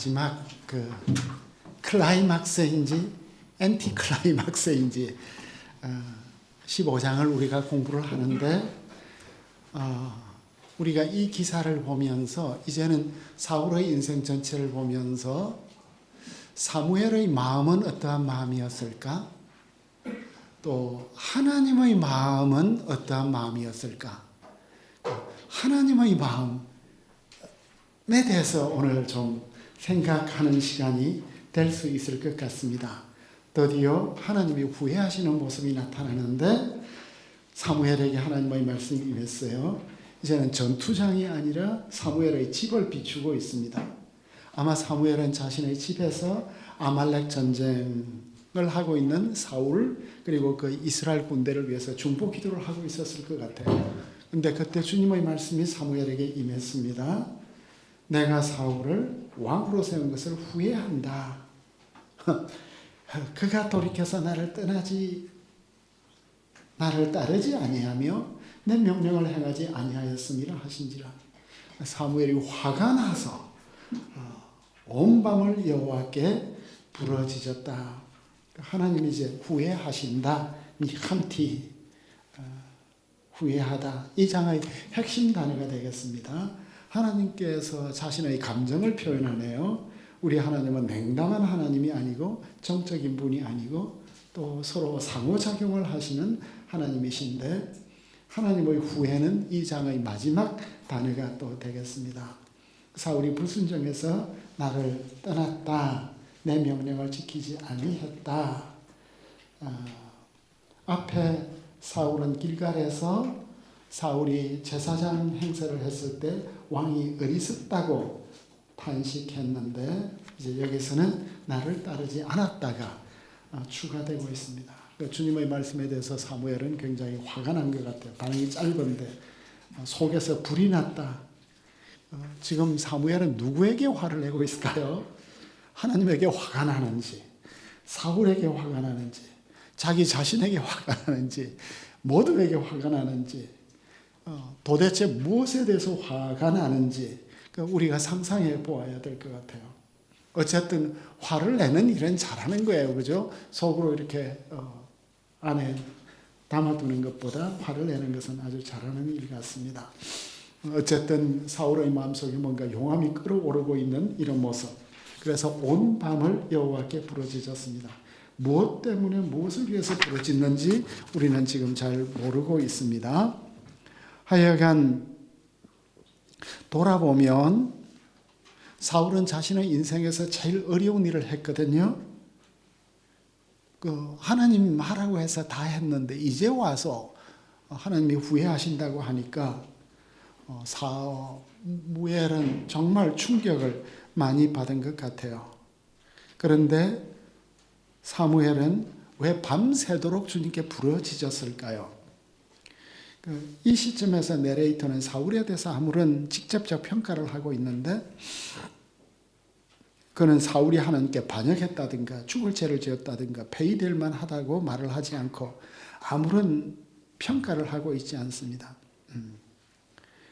마지막 그 클라이막스인지 엔티 클라이막스인지 어, 15장을 우리가 공부를 하는데 어, 우리가 이 기사를 보면서 이제는 사울의 인생 전체를 보면서 사무엘의 마음은 어떠한 마음이었을까? 또 하나님의 마음은 어떠한 마음이었을까? 하나님의 마음에 대해서 오늘 좀 생각하는 시간이 될 수 있을 것 같습니다. 드디어 하나님이 후회하시는 모습이 나타나는데 사무엘에게 하나님의 말씀이 임했어요. 이제는 전투장이 아니라 사무엘의 집을 비추고 있습니다. 아마 사무엘은 자신의 집에서 아말렉 전쟁을 하고 있는 사울 그리고 그 이스라엘 군대를 위해서 중보 기도를 하고 있었을 것 같아요. 근데 그때 주님의 말씀이 사무엘에게 임했습니다. 내가 사울을 왕으로 세운 것을 후회한다. 그가 돌이켜서 나를 떠나지 나를 따르지 아니하며 내 명령을 행하지 아니하였음이라 하신지라. 사무엘이 화가 나서 어, 온 밤을 여호와께 부러지졌다. 하나님이 이제 후회하신다. 이 한티 어, 후회하다. 이 장의 핵심 단어가 되겠습니다. 하나님께서 자신의 감정을 표현하네요. 우리 하나님은 냉담한 하나님이 아니고 정적인 분이 아니고 또 서로 상호작용을 하시는 하나님이신데 하나님의 후회는 이 장의 마지막 단어가 또 되겠습니다. 사울이 불순종해서 나를 떠났다. 내 명령을 지키지 아니했다. 아, 앞에 사울은 길갈에서 사울이 제사장 행세를 했을 때 왕이 어리석다고 탄식했는데 이제 여기서는 나를 따르지 않았다가 어, 추가되고 있습니다. 그 주님의 말씀에 대해서 사무엘은 굉장히 화가 난 것 같아요. 반응이 짧은데 어, 속에서 불이 났다. 어, 지금 사무엘은 누구에게 화를 내고 있을까요? 하나님에게 화가 나는지, 사울에게 화가 나는지, 자기 자신에게 화가 나는지, 모두에게 화가 나는지, 도대체 무엇에 대해서 화가 나는지 그 우리가 상상해 보아야 될 것 같아요. 어쨌든 화를 내는 일은 잘하는 거예요, 그죠? 속으로 이렇게 어, 안에 담아두는 것보다 화를 내는 것은 아주 잘하는 일 같습니다. 어쨌든 사울의 마음속에 뭔가 용암이 끓어오르고 있는 이런 모습. 그래서 온 밤을 여호와께 부르짖었습니다. 무엇 때문에 무엇을 위해서 부르짖는지 우리는 지금 잘 모르고 있습니다. 하여간 돌아보면 사울은 자신의 인생에서 제일 어려운 일을 했거든요. 그 하나님 하라고 해서 다 했는데 이제 와서 하나님이 후회하신다고 하니까 어, 사무엘은 정말 충격을 많이 받은 것 같아요. 그런데 사무엘은 왜 밤새도록 주님께 부러지졌을까요? 그이 시점에서 내레이터는 사울에 대해서 아무런 직접적 평가를 하고 있는데 그는 사울이 하나님께 반역했다든가 죽을 죄를 지었다든가 폐위될 만하다고 말을 하지 않고 아무런 평가를 하고 있지 않습니다. 음.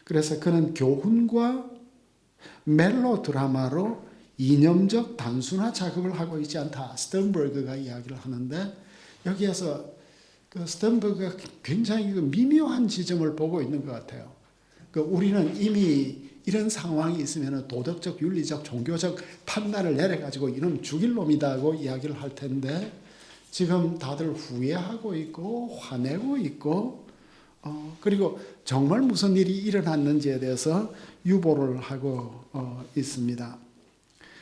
그래서 그는 교훈과 멜로 드라마로 이념적 단순화 작업을 하고 있지 않다. 스턴버그가 이야기를 하는데 여기에서 그 스턴버그가 굉장히 그 미묘한 지점을 보고 있는 것 같아요. 그 우리는 이미 이런 상황이 있으면 도덕적, 윤리적, 종교적 판단을 내려가지고 이놈 죽일 놈이다고 이야기를 할 텐데 지금 다들 후회하고 있고 화내고 있고 어, 그리고 정말 무슨 일이 일어났는지에 대해서 유보를 하고 어, 있습니다.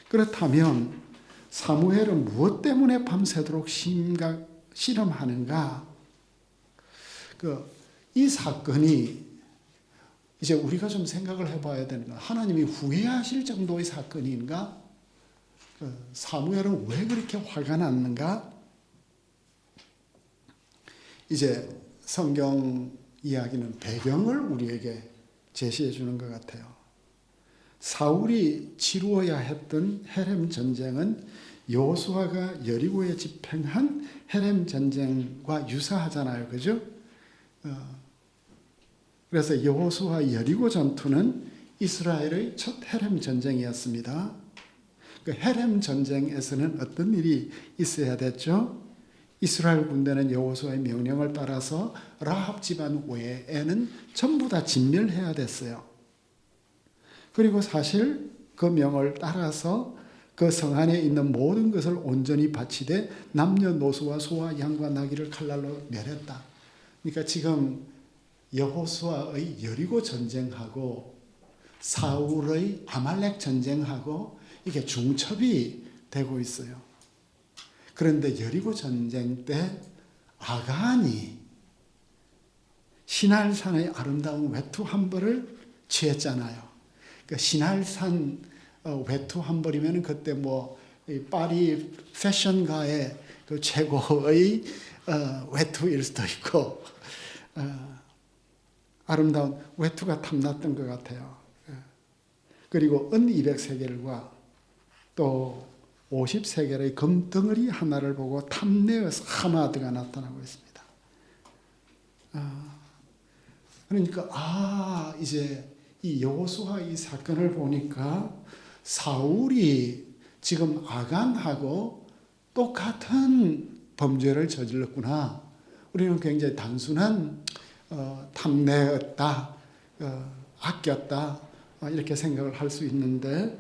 그렇다면 사무엘은 무엇 때문에 밤새도록 심각 실험하는가? 그 이 사건이 이제 우리가 좀 생각을 해봐야 되는 거 하나님이 후회하실 정도의 사건인가? 그 사무엘은 왜 그렇게 화가 났는가? 이제 성경 이야기는 배경을 우리에게 제시해 주는 것 같아요. 사울이 치루어야 했던 헤렘 전쟁은 여호수아가 여리고에 집행한 헤렘 전쟁과 유사하잖아요, 그죠? 어, 그래서 여호수아 여리고 전투는 이스라엘의 첫 헤렘 전쟁이었습니다. 그 헤렘 전쟁에서는 어떤 일이 있어야 됐죠? 이스라엘 군대는 여호수아의 명령을 따라서 라합 집안 외에는 전부 다 진멸해야 됐어요. 그리고 사실 그 명을 따라서 그 성 안에 있는 모든 것을 온전히 바치되 남녀노소와 소와 양과 나귀를 칼날로 멸했다. 그러니까 지금 여호수아의 여리고 전쟁하고 사울의 아말렉 전쟁하고 이게 중첩이 되고 있어요. 그런데 여리고 전쟁 때 아간이 신할산의 아름다운 외투 한 벌을 취했잖아요. 그 신할산 어, 외투 한 벌이면 그때 뭐 파리 패션가의 그 최고의 어, 외투일 수도 있고 어, 아름다운 외투가 탐났던 것 같아요. 예. 그리고 은 200세겔과 또 50세겔의 금덩어리 하나를 보고 탐내어서 하마드가 나타나고 있습니다. 아, 그러니까 아 이제 이 여호수아 이 사건을 보니까 사울이 지금 아간하고 똑같은 범죄를 저질렀구나. 우리는 굉장히 단순한 어, 탐내었다, 어, 아꼈다 어, 이렇게 생각을 할 수 있는데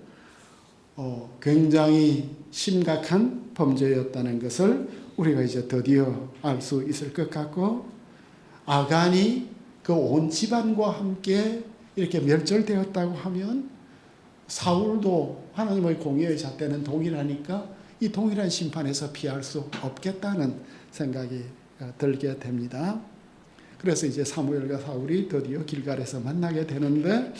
어, 굉장히 심각한 범죄였다는 것을 우리가 이제 드디어 알 수 있을 것 같고 아간이 그 온 집안과 함께 이렇게 멸절되었다고 하면 사울도 하나님의 공의의 잣대는 동일하니까 이 동일한 심판에서 피할 수 없겠다는 생각이 어, 들게 됩니다. 그래서 이제 사무엘과 사울이 드디어 길갈에서 만나게 되는데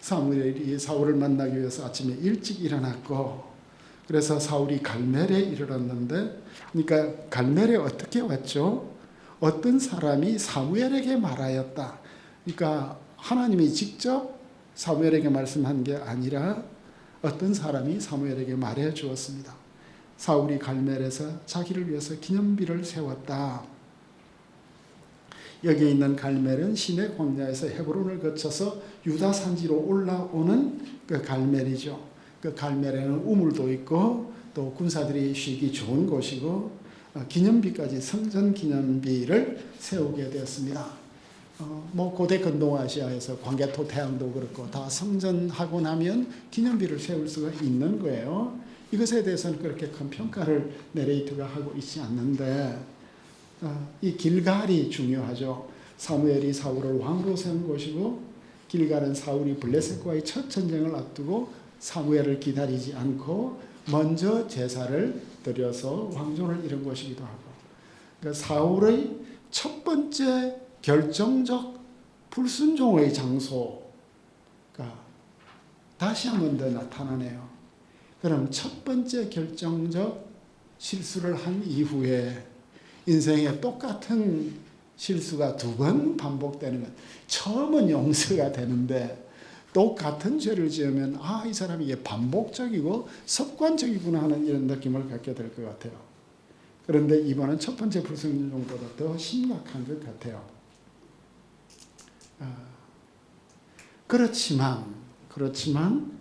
사무엘이 사울을 만나기 위해서 아침에 일찍 일어났고 그래서 사울이 갈멜에 이르렀는데 그러니까 갈멜에 어떻게 왔죠? 어떤 사람이 사무엘에게 말하였다. 그러니까 하나님이 직접 사무엘에게 말씀한 게 아니라 어떤 사람이 사무엘에게 말해 주었습니다. 사울이 갈멜에서 자기를 위해서 기념비를 세웠다. 여기 있는 갈멜은 시내 광야에서 헤브론을 거쳐서 유다 산지로 올라오는 그 갈멜이죠. 그 갈멜에는 우물도 있고 또 군사들이 쉬기 좋은 곳이고 어, 기념비까지 성전 기념비를 세우게 되었습니다. 어, 뭐 고대 근동아시아에서 광개토 태양도 그렇고 다 성전하고 나면 기념비를 세울 수가 있는 거예요. 이것에 대해서는 그렇게 큰 평가를 네레이트가 하고 있지 않는데 어, 이 길갈이 중요하죠. 사무엘이 사울을 왕으로 세운 곳이고 길갈은 사울이 블레셋과의 첫 전쟁을 앞두고 사무엘을 기다리지 않고 먼저 제사를 드려서 왕조를 이룬 것이기도 하고 그러니까 사울의 첫 번째 결정적 불순종의 장소가 다시 한 번 더 나타나네요. 그럼 첫 번째 결정적 실수를 한 이후에 인생에 똑같은 실수가 두 번 반복되는 것. 처음은 용서가 되는데 똑같은 죄를 지으면 아, 이 사람이 이게 반복적이고 습관적이구나 하는 이런 느낌을 갖게 될 것 같아요. 그런데 이번은 첫 번째 불순종보다 더 심각한 것 같아요. 아, 그렇지만, 그렇지만,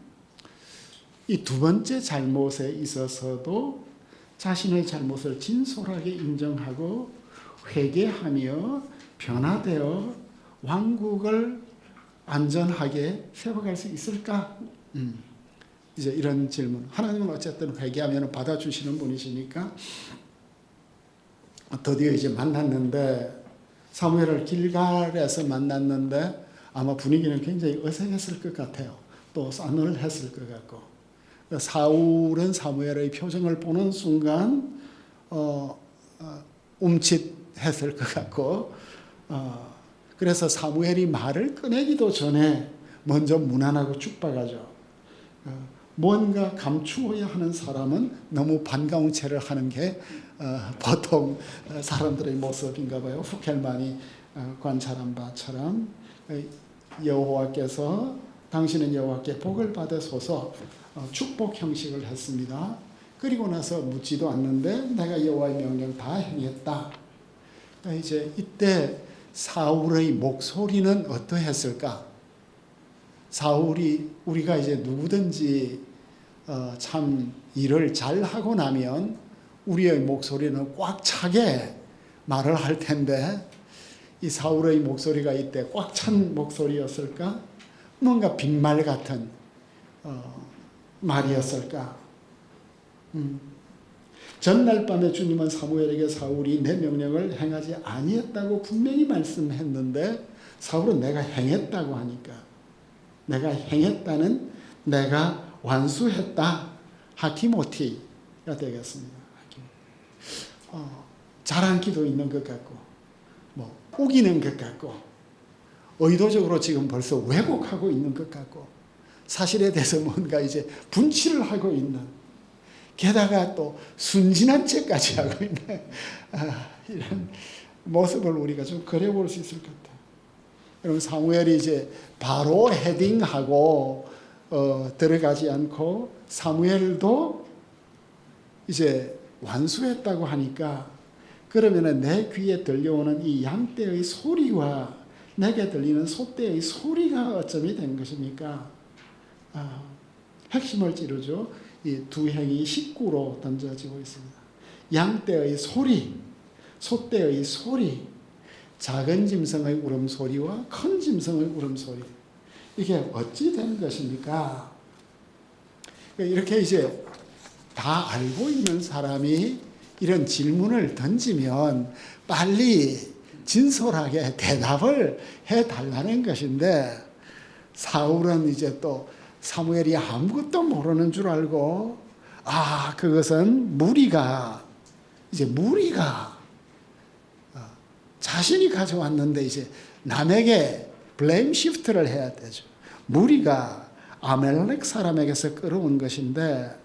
이 두 번째 잘못에 있어서도 자신의 잘못을 진솔하게 인정하고 회개하며 변화되어 왕국을 안전하게 세워갈 수 있을까? 음. 이제 이런 질문. 하나님은 어쨌든 회개하면 받아주시는 분이시니까 드디어 이제 만났는데 사무엘을 길갈에서 만났는데 아마 분위기는 굉장히 어색했을 것 같아요. 또 싸늘했을 것 같고 사울은 사무엘의 표정을 보는 순간 어, 어, 움찔했을 것 같고 어, 그래서 사무엘이 말을 꺼내기도 전에 먼저 무난하고 축박하죠. 어, 뭔가 감추어야 하는 사람은 너무 반가운 채를 하는 게 어, 보통 사람들의 모습인가 봐요. 후켈만이 어, 관찰한 바처럼 어, 여호와께서 당신은 여호와께 복을 받으소서 어, 축복 형식을 했습니다. 그리고 나서 묻지도 않는데 내가 여호와의 명령 다 행했다. 그러니까 이제 이때 사울의 목소리는 어떠했을까? 사울이 우리가 이제 누구든지 어, 참 일을 잘 하고 나면 우리의 목소리는 꽉 차게 말을 할 텐데 이 사울의 목소리가 이때 꽉 찬 목소리였을까? 뭔가 빈말 같은 어, 말이었을까? 음. 전날 밤에 주님은 사무엘에게 사울이 내 명령을 행하지 아니했다고 분명히 말씀했는데 사울은 내가 행했다고 하니까 내가 행했다는 내가 완수했다 하키모티가 되겠습니다. 어, 자랑기도 있는 것 같고 뭐 우기는 것 같고 의도적으로 지금 벌써 왜곡하고 있는 것 같고 사실에 대해서 뭔가 이제 분치를 하고 있는 게다가 또 순진한 척까지 하고 있는 아, 이런 모습을 우리가 좀 그려볼 수 있을 것 같아요. 여러분 사무엘이 이제 바로 헤딩하고 어, 들어가지 않고 사무엘도 이제 완수했다고 하니까 그러면은 내 귀에 들려오는 이 양떼의 소리와 내게 들리는 소떼의 소리가 어점이 된 것입니까? 아, 핵심을 찌르죠. 이 두 행이 식구로 던져지고 있습니다. 양떼의 소리, 소떼의 소리, 작은 짐승의 울음소리와 큰 짐승의 울음소리. 이게 어찌 된 것입니까? 이렇게 이제 다 알고 있는 사람이 이런 질문을 던지면 빨리 진솔하게 대답을 해 달라는 것인데 사울은 이제 또 사무엘이 아무것도 모르는 줄 알고 아 그것은 무리가 이제 무리가 어, 자신이 가져왔는데 이제 남에게 블레임 시프트를 해야 되죠. 무리가 아멜렉 사람에게서 끌어온 것인데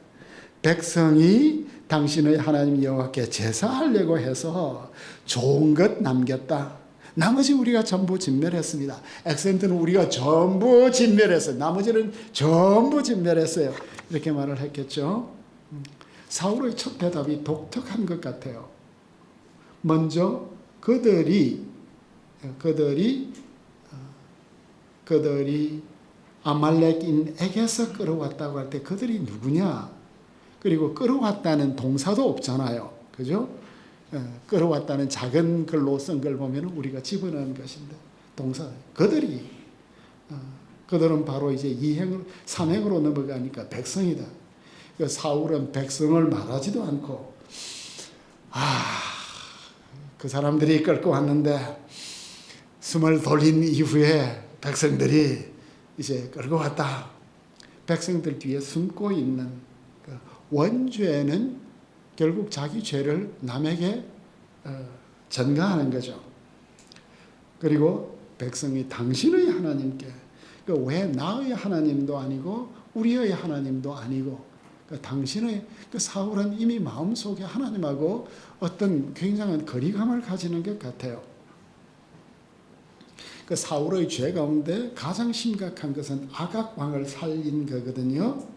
백성이 당신의 하나님 여호와께 제사하려고 해서 좋은 것 남겼다. 나머지 우리가 전부 진멸했습니다. 액센트는 우리가 전부 진멸했어요. 나머지는 전부 진멸했어요. 이렇게 말을 했겠죠. 음. 사울의 첫 대답이 독특한 것 같아요. 먼저 그들이 그들이 어, 그들이 아말렉인에게서 끌어왔다고 할 때 그들이 누구냐? 그리고 끌어왔다는 동사도 없잖아요. 그죠? 어, 끌어왔다는 작은 글로 쓴 걸 보면 우리가 집어넣은 것인데 동사 그들이 어, 그들은 바로 이제 이행을 삼행으로 넘어가니까 백성이다. 그 사울은 백성을 말하지도 않고 아그 사람들이 끌고 왔는데 숨을 돌린 이후에 백성들이 이제 끌고 왔다. 백성들 뒤에 숨고 있는 그 원죄는 결국 자기 죄를 남에게 어, 전가하는 거죠. 그리고 백성이 당신의 하나님께 그왜 나의 하나님도 아니고 우리의 하나님도 아니고 그 당신의 그 사울은 이미 마음속에 하나님하고 어떤 굉장한 거리감을 가지는 것 같아요. 그 사울의 죄 가운데 가장 심각한 것은 아각 왕을 살린 거거든요.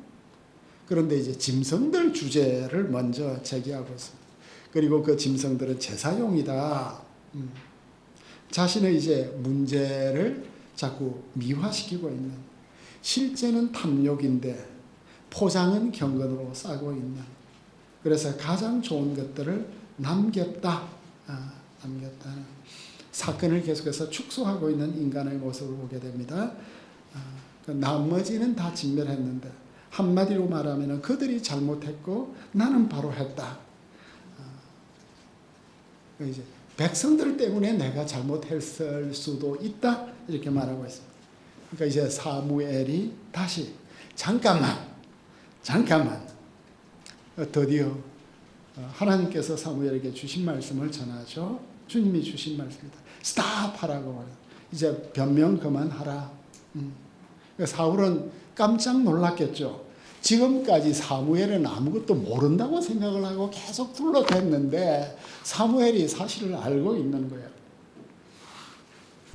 그런데 이제 짐승들 주제를 먼저 제기하고 있습니다. 그리고 그 짐승들은 제사용이다. 음. 자신의 이제 문제를 자꾸 미화시키고 있는 실제는 탐욕인데 포장은 경건으로 싸고 있는 그래서 가장 좋은 것들을 남겼다. 아, 남겼다는 사건을 계속해서 축소하고 있는 인간의 모습을 보게 됩니다. 아, 그 나머지는 다 진멸했는데 한마디로 말하면 그들이 잘못했고 나는 바로 했다. 아, 이제 백성들 때문에 내가 잘못했을 수도 있다 이렇게 말하고 있습니다. 그러니까 이제 사무엘이 다시 잠깐만, 잠깐만 어, 드디어 어, 하나님께서 사무엘에게 주신 말씀을 전하죠. 주님이 주신 말씀입니다. 스탑 하라고 이제 변명 그만하라. 음. 그러니까 사울은 깜짝 놀랐겠죠. 지금까지 사무엘은 아무것도 모른다고 생각을 하고 계속 둘러댔는데 사무엘이 사실을 알고 있는 거예요.